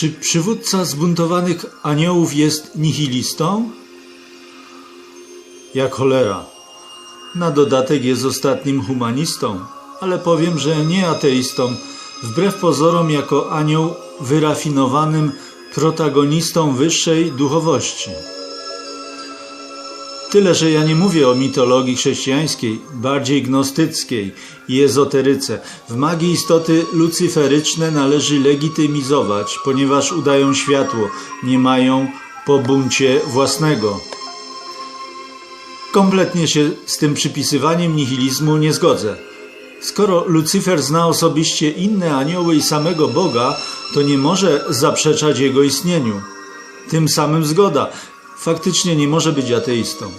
Czy przywódca zbuntowanych aniołów jest nihilistą? Jak cholera. Na dodatek jest ostatnim humanistą, ale powiem, że nie ateistą, wbrew pozorom jako anioł wyrafinowanym protagonistą wyższej duchowości. Tyle, że ja nie mówię o mitologii chrześcijańskiej, bardziej gnostyckiej i ezoteryce. W magii istoty lucyferyczne należy legitymizować, ponieważ udają światło, nie mają po buncie własnego. Kompletnie się z tym przypisywaniem nihilizmu nie zgodzę. Skoro Lucyfer zna osobiście inne anioły i samego Boga, to nie może zaprzeczać jego istnieniu. Tym samym zgoda. Faktycznie nie może być ateistą.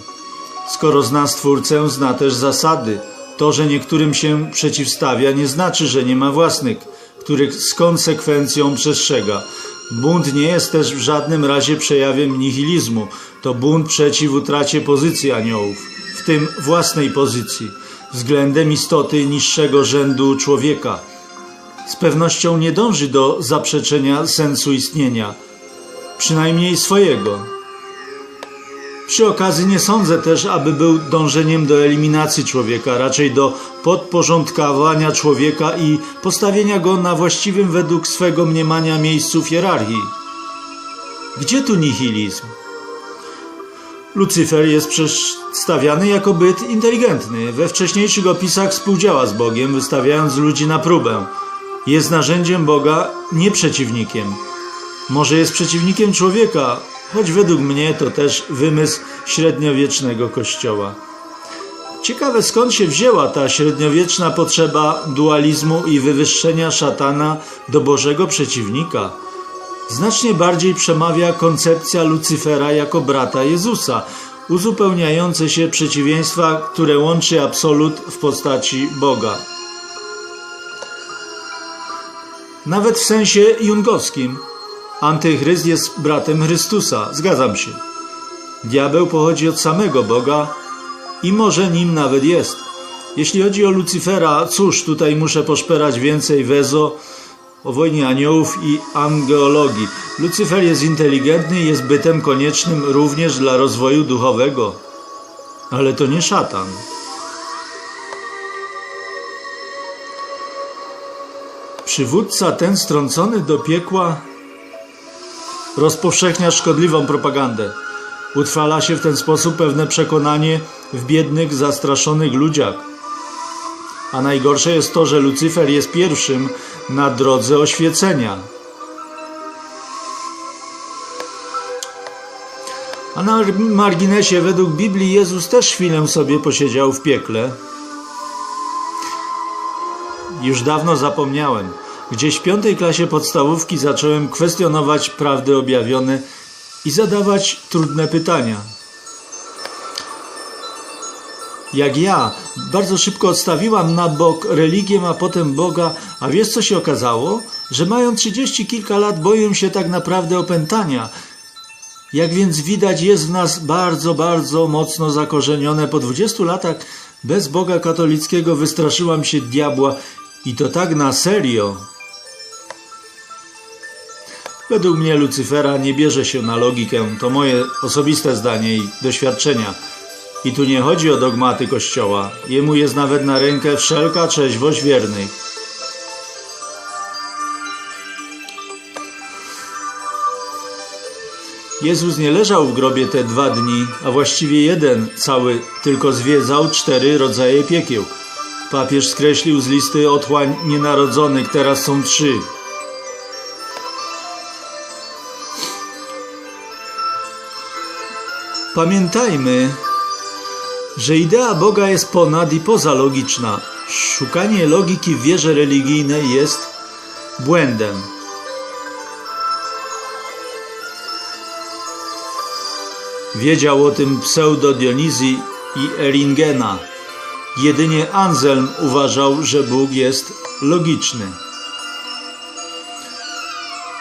Skoro zna Stwórcę, zna też zasady. To, że niektórym się przeciwstawia, nie znaczy, że nie ma własnych, których z konsekwencją przestrzega. Bunt nie jest też w żadnym razie przejawem nihilizmu. To bunt przeciw utracie pozycji aniołów, w tym własnej pozycji, względem istoty niższego rzędu człowieka. Z pewnością nie dąży do zaprzeczenia sensu istnienia, przynajmniej swojego. Przy okazji nie sądzę też, aby był dążeniem do eliminacji człowieka, raczej do podporządkowania człowieka i postawienia go na właściwym według swego mniemania miejscu w hierarchii. Gdzie tu nihilizm? Lucyfer jest przedstawiany jako byt inteligentny. We wcześniejszych opisach współdziała z Bogiem, wystawiając ludzi na próbę. Jest narzędziem Boga, nie przeciwnikiem. Może jest przeciwnikiem człowieka, choć według mnie to też wymysł średniowiecznego kościoła. Ciekawe skąd się wzięła ta średniowieczna potrzeba dualizmu i wywyższenia szatana do Bożego przeciwnika. Znacznie bardziej przemawia koncepcja Lucyfera jako brata Jezusa, uzupełniające się przeciwieństwa, które łączy absolut w postaci Boga. Nawet w sensie jungowskim Antychryst jest bratem Chrystusa, zgadzam się. Diabeł pochodzi od samego Boga i może nim nawet jest. Jeśli chodzi o Lucyfera, cóż, tutaj muszę poszperać więcej w Ezo, o wojnie aniołów i angeologii. Lucyfer jest inteligentny i jest bytem koniecznym również dla rozwoju duchowego. Ale to nie szatan. Przywódca ten strącony do piekła rozpowszechnia szkodliwą propagandę. Utrwala się w ten sposób pewne przekonanie w biednych, zastraszonych ludziach. A najgorsze jest to, że Lucyfer jest pierwszym na drodze oświecenia. A na marginesie, według Biblii, Jezus też chwilę sobie posiedział w piekle. Już dawno zapomniałem. Gdzieś w piątej klasie podstawówki zacząłem kwestionować prawdy objawione i zadawać trudne pytania. Jak ja, bardzo szybko odstawiłam na bok religię, a potem Boga, a wiesz co się okazało? Że mając trzydzieści kilka lat boję się tak naprawdę opętania. Jak więc widać jest w nas bardzo, bardzo mocno zakorzenione. Po dwudziestu latach bez Boga katolickiego wystraszyłam się diabła i to tak na serio. Według mnie Lucyfera nie bierze się na logikę, to moje osobiste zdanie i doświadczenia. I tu nie chodzi o dogmaty Kościoła, jemu jest nawet na rękę wszelka trzeźwość wiernych. Jezus nie leżał w grobie te dwa dni, a właściwie jeden cały, tylko zwiedzał cztery rodzaje piekieł. Papież skreślił z listy otchłań nienarodzonych, teraz są trzy. Pamiętajmy, że idea Boga jest ponad i pozalogiczna. Szukanie logiki w wierze religijnej jest błędem. Wiedział o tym pseudo Dionizji i Eringena. Jedynie Anselm uważał, że Bóg jest logiczny.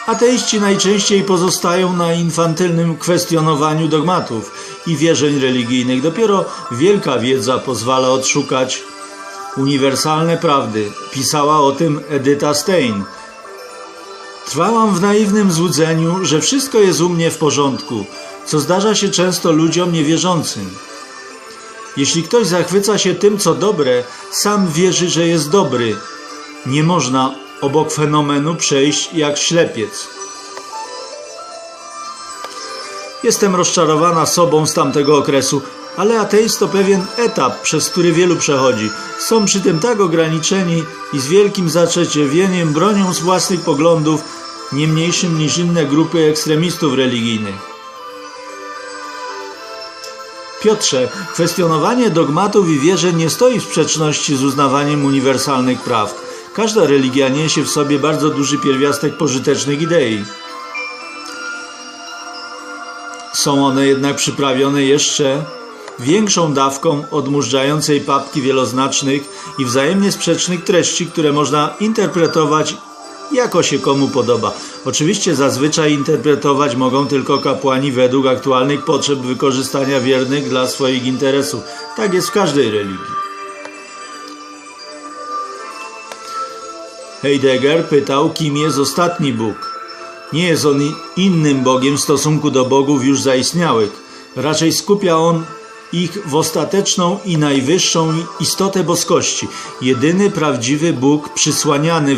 Ateiści najczęściej pozostają na infantylnym kwestionowaniu dogmatów i wierzeń religijnych. Dopiero wielka wiedza pozwala odszukać uniwersalne prawdy. Pisała o tym Edyta Stein. Trwałam w naiwnym złudzeniu, że wszystko jest u mnie w porządku, co zdarza się często ludziom niewierzącym. Jeśli ktoś zachwyca się tym, co dobre, sam wierzy, że jest dobry. Nie można obok fenomenu przejść jak ślepiec. Jestem rozczarowana sobą z tamtego okresu, ale ateizm to pewien etap, przez który wielu przechodzi. Są przy tym tak ograniczeni i z wielkim zaczeciewieniem bronią z własnych poglądów, nie mniejszym niż inne grupy ekstremistów religijnych. Piotrze, kwestionowanie dogmatów i wierzeń nie stoi w sprzeczności z uznawaniem uniwersalnych prawd. Każda religia niesie w sobie bardzo duży pierwiastek pożytecznych idei. Są one jednak przyprawione jeszcze większą dawką odmurzającej papki wieloznacznych i wzajemnie sprzecznych treści, które można interpretować jako się komu podoba. Oczywiście zazwyczaj interpretować mogą tylko kapłani według aktualnych potrzeb wykorzystania wiernych dla swoich interesów. Tak jest w każdej religii. Heidegger pytał, kim jest ostatni Bóg. Nie jest on innym Bogiem w stosunku do bogów już zaistniałych. Raczej skupia on ich w ostateczną i najwyższą istotę boskości. Jedyny prawdziwy Bóg przysłaniany